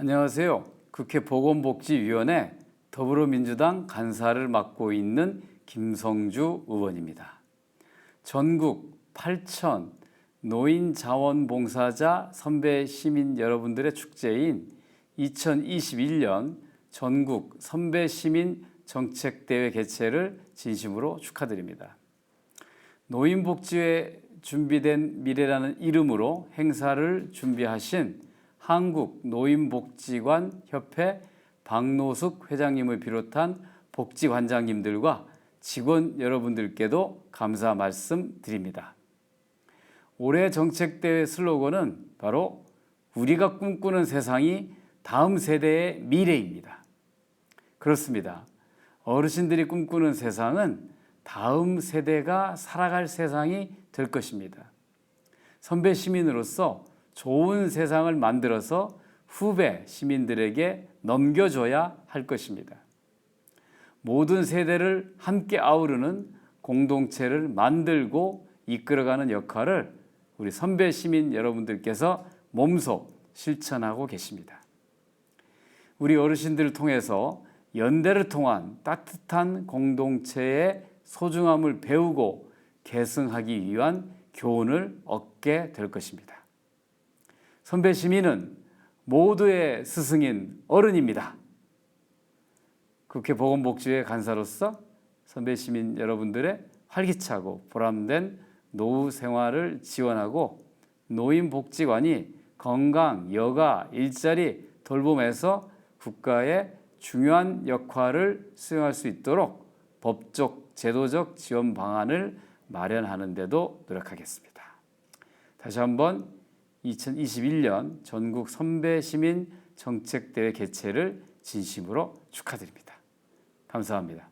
안녕하세요. 국회 보건복지위원회 더불어민주당 간사를 맡고 있는 김성주 의원입니다. 전국 8천 노인 자원봉사자 선배 시민 여러분들의 축제인 2021년 전국 선배 시민 정책대회 개최를 진심으로 축하드립니다. 노인복지에 준비된 미래라는 이름으로 행사를 준비하신 한국 노인복지관 협회 박노숙 회장님을 비롯한 복지관장님들과 직원 여러분들께도 감사 말씀 드립니다. 올해 정책대회 슬로건은 바로 우리가 꿈꾸는 세상이 다음 세대의 미래입니다. 그렇습니다. 어르신들이 꿈꾸는 세상은 다음 세대가 살아갈 세상이 될 것입니다. 선배 시민으로서 좋은 세상을 만들어서 후배 시민들에게 넘겨줘야 할 것입니다. 모든 세대를 함께 아우르는 공동체를 만들고 이끌어가는 역할을 우리 선배 시민 여러분들께서 몸소 실천하고 계십니다. 우리 어르신들을 통해서 연대를 통한 따뜻한 공동체의 소중함을 배우고 계승하기 위한 교훈을 얻게 될 것입니다. 선배 시민은 모두의 스승인 어른입니다. 국회 보건복지회 간사로서 선배 시민 여러분들의 활기차고 보람된 노후 생활을 지원하고 노인복지관이 건강, 여가, 일자리 돌봄에서 국가의 중요한 역할을 수행할 수 있도록 법적, 제도적 지원 방안을 마련하는 데도 노력하겠습니다. 다시 한번 2021년 전국 선배 시민 정책대회 개최를 진심으로 축하드립니다. 감사합니다.